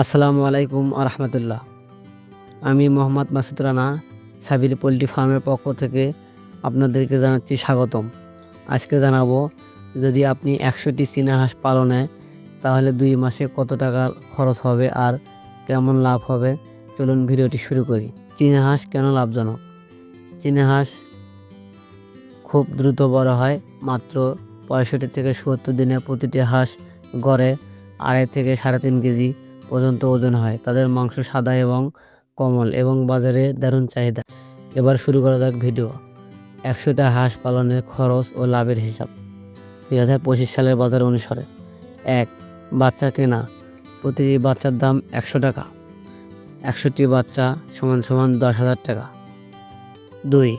আসসালামু আলাইকুম আরহামতুল্লাহ আমি মোহাম্মদ মাসুদ রানা, সাবির পোলট্রি ফার্মের পক্ষ থেকে আপনাদেরকে জানাচ্ছি স্বাগতম। আজকে জানাব, যদি আপনি একশোটি চীনা হাঁস পালনে, তাহলে দুই মাসে কত টাকা খরচ হবে আর কেমন লাভ হবে? চলুন ভিডিওটি শুরু করি। চীনা হাঁস কেন লাভজনক? চীনা হাঁস খুব দ্রুত বড় হয়, মাত্র পঁয়ষট্টি থেকে সত্তর দিনে প্রতিটি হাঁস গড়ে আড়াই থেকে সাড়ে তিন কেজি। পর্যন্ত ওজন হয়। তাদের মাংস সাদা এবং কোমল এবং বাজারে দারুণ চাহিদা। এবার শুরু করা যাক ভিডিও। একশোটা হাঁস পালনের খরচ ও লাভের হিসাব। দুই হাজার পঁচিশ সালের বাজার অনুসারে এক, বাচ্চা কেনা। প্রতিটি বাচ্চার দাম একশো টাকা। একশোটি বাচ্চা সমান সমান দশ হাজার টাকা। দুই,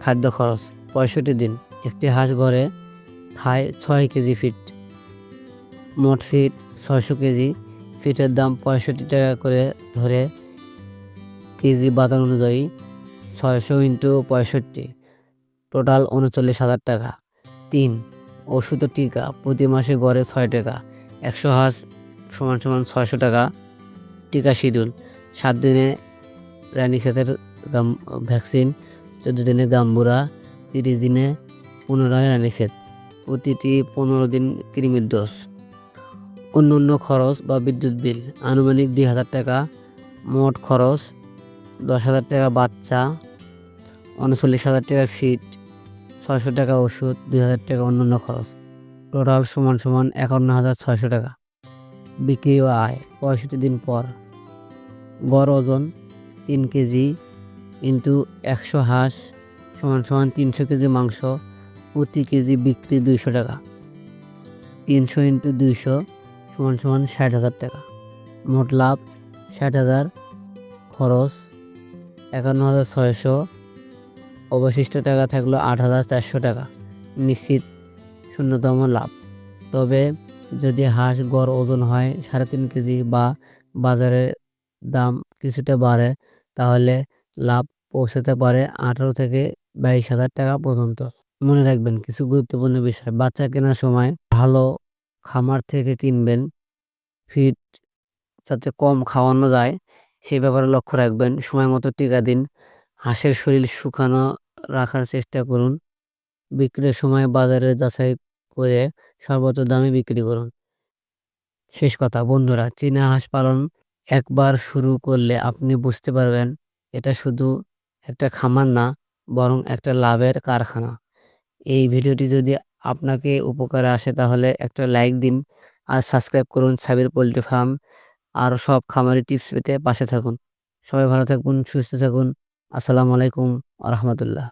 খাদ্য খরচ, পঁয়ষট্টি দিন। একটি হাঁস ঘরে খায় ছয় কেজি ফিট। মোট ফিট ছয়শো কেজি। ফিটের দাম পঁয়ষট্টি টাকা করে ধরে কেজি বাজার অনুযায়ী ছয়শো ইন্টু পঁয়ষট্টি। টোটাল উনচল্লিশ হাজার টাকা। তিন ওষুধ টিকা প্রতি মাসে গড়ে ছয় টাকা। একশো হাঁস সমান সমান ছয়শো টাকা টিকা শিডিউল। সাত দিনে রানীক্ষেতের গাম, ভ্যাকসিন। চোদ্দ দিনে গাম্বুরা। তিরিশ দিনে পুনরায় রানীক্ষেত। প্রতিটি পনেরো দিন কৃমির ডোজ। অন্য অন্য খরচ বা বিদ্যুৎ বিল। আনুমানিক দুই হাজার টাকা, মোট খরচ দশ হাজার টাকা বাচ্চা, উনচল্লিশ হাজার টাকা ফিট, ছয়শো টাকা ওষুধ, দুই হাজার টাকা অন্যান্য খরচ। টোটাল সমান সমান একান্ন হাজার ছয়শো টাকা। বিক্রি ও আয়, পঁয়ষট্টি দিন পর। গড় ওজন, তিন কেজি ইন্টু একশো হাঁস সমান সমান তিনশো কেজি মাংস, প্রতি কেজি বিক্রি দুইশো টাকা। তিনশো ইন্টু দুইশো সমান সমান ষাট হাজার টাকা। মোট লাভ ষাট হাজার, খরচ একান্ন হাজার ছয়শো। অবশিষ্ট টাকা থাকল আট হাজার চারশো টাকা। নিশ্চিত শূন্যতম লাভ। তবে যদি হাঁস, গড় ওজন হয় সাড়ে তিন কেজি বা বাজারের দাম কিছুটা বাড়ে, তাহলে লাভ পৌঁছাতে পারে আঠারো থেকে বাইশ হাজার টাকা পর্যন্ত। মনে রাখবেন, কিছু গুরুত্বপূর্ণ বিষয়। বাচ্চা কেনার সময় ভালো খামার থেকে কিনবেন ফিড যাতে কম খাওয়ানো যায়, সেই ব্যাপারে লক্ষ্য রাখবেন। সময় মতো টিকা দিন, হাঁসের শরীর শুকানো রাখার চেষ্টা করুন, বিক্রির সময় বাজারে যাচাই করে সর্বোচ্চ দামে বিক্রি করুন। শেষ কথা, বন্ধুরা, চীনা হাঁস পালন একবার শুরু করলে আপনি বুঝতে পারবেন, এটা শুধু একটা খামার না, বরং একটা লাভের কারখানা। এই ভিডিওটি যদি আপনাকে উপকারে আসে, তাহলে একটা লাইক দিন। আর সাবস্ক্রাইব করুন সাবির পোলট্রি ফার্ম। আর সব খামারি টিপস পেতে পাশে থাকুন। সবাই ভালো থাকুন সুস্থ থাকুন। আসসালামু আলাইকুম রহমতুল্লাহ।